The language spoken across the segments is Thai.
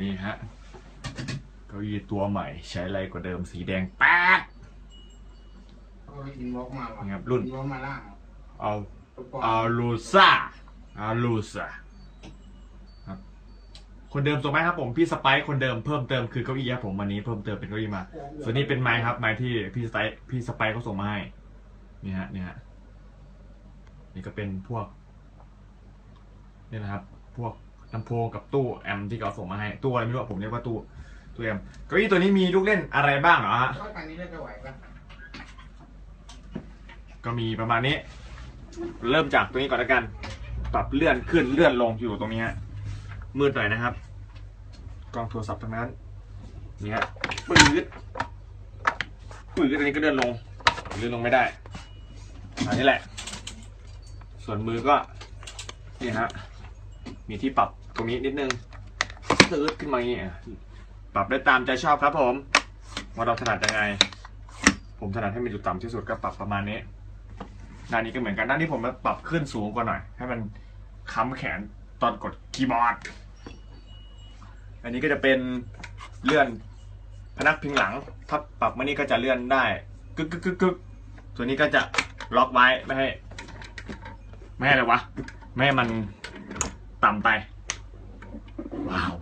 นี่ฮะเก้าอี้ตัวใหม่ใช้อะไรกว่าเดิมสีแดงแป๊ดเอาอินบ็อกมาว่ะครับรุ่นอินบ็อกมาล่างเอาตัวปลอมอาลูซ่าอาลูซ่าครับคนเดิมส่งไหมครับผมพี่สไปซ์คนเดิมเพิ่มเติมคือเก้าอี้ครับผมวันนี้เพิ่มเติมเป็นเก้าอี้มา ส่วนนี้เป็นไม้ครับไม้ที่พี่สไปซ์พี่สไปซ์เขาส่งมาให้นี่ฮะนี่ฮะนี่ก็เป็นพวกนี่นะครับ พวก ลำโพงกับตู้แอมป์ที่เขาส่งมาให้ตู้อะไรไม่รู้อะผมเรียกว่าตู้ตู้แอมป์เก้าอี้ตัวนี้มีลูกเล่นอะไรบ้างเหรอฮะก็ตอนนี้เราจะไหวปะก็มีประมาณนี้ เริ่มจากตัวนี้ก่อนแล้วกัน ปรับเลื่อนขึ้นเลื่อนลงอยู่ตรงนี้ฮะมืดหน่อยนะครับกล้องโทรศัพท์ทั้งนั้นนี่ฮะปืดปืดอันนี้ก็เลื่อนลงเลื่อนลงไม่ได้อันนี้แหละ ส่วนมือก็นี่ฮะมีที่ปรับ ตรงนี้นิดนึงตืดขึ้นมาอย่างนี้อะปรับได้ตามใจชอบครับผมว่าเราถนัดยังไง ผมถนัดให้มันอยู่ต่ำที่สุดก็ปรับประมาณนี้ด้านนี้ก็เหมือนกันด้านนี้ผมมาปรับขึ้นสูงกว่าหน่อย ให้มันค้ำแขนตอนกดคีย์บอร์ด อันนี้ก็จะเป็นเลื่อนพนักพิงหลัง ถ้าปรับมานี่ก็จะเลื่อนได้กึกกึกกึกกึกตัวนี้ก็จะล็อกไว้ไม่ให้ ไม่ให้อะไรวะ ไม่ให้มันต่ำไป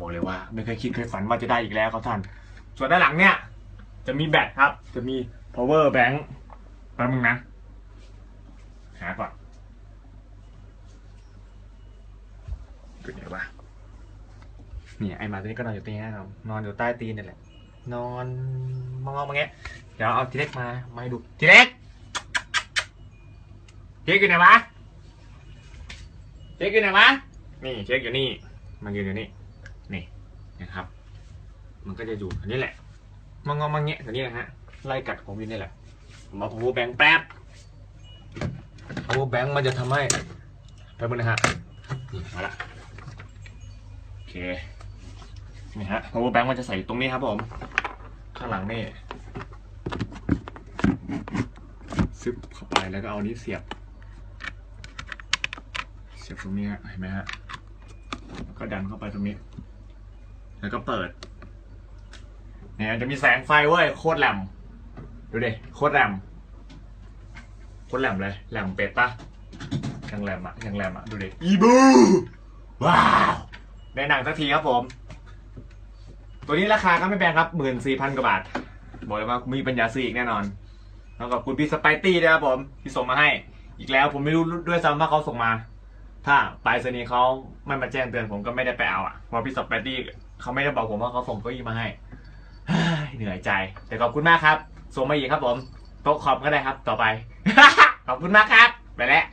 บอกเลยว่า ไม่เคยคิดเคยฝันว่าจะได้อีกแล้วครับท่าน ส่วนด้านหลังเนี่ย จะมีแบตครับ จะมี power bank แป๊บนึงนะ หาก่อนเป็นไงวะเนี่ยไอหมาตัวนี้ก็นอนอยู่ตรงนี้นะครับนอนอยู่ใต้ตีนนี่แหละ นอนมองๆมาเงี้ยเดี๋ยวเอาทีเล็กมามาให้ดูทีเล็กเช็คอยู่ไหนวะเช็คอยู่ไหนวะนี่เช็คอยู่นี่ มันยืนอยู่นี่ นี่นะครับ มันก็จะอยู่อันนี้แหละมองๆมาเงี้ยตัวนี้นะฮะไล่กัดของวินนี่แหละมเอา power bank แป๊บ power bank มันจะทำให้แป๊บนึงนะฮะนี่มาละโอเคนี่ฮะ power bank มันจะใส่ตรงนี้ครับผม ข้างหลังนี่ซึบเข้าไปแล้วก็เอานี้เสียบ เสียบตรงนี้ฮะเห็นไหมฮะแล้วก็ดันเข้าไปตรงนี้ แล้วก็เปิด เนี่ยจะมีแสงไฟเว้ย โคตรแหลม ดูดิ โคตรแหลม โคตรแหลมเลย แหลมเป็ดปะยังแหลมอะยังแหลมอะดูดิ อีบู ว้าวได้หนังสักทีครับผม ตัวนี้ราคาก็ไม่แพงครับหมื่นสี่พันกว่าบาท บอกเลยว่ามีปัญญาซื้ออีกแน่นอนแล้วก็คุณพี่สไปตี้ด้วยครับผม ที่ส่งมาให้ อีกแล้วผมไม่รู้ด้วยซ้ำว่าเขาส่งมา ถ้าไปรษณีย์เขาไม่มาแจ้งเตือนผมก็ไม่ได้ไปเอาอะเพราะพี่สไปตี้เขาไม่ได้บอกผมว่าเขาส่งเก้าอี้มาให้เฮ้ยเหนื่อยใจ แต่ขอบคุณมากครับส่งมาอีกครับผมโต๊ะคอมก็ได้ครับ ต่อไป ขอบคุณมากครับ ไปแล้ว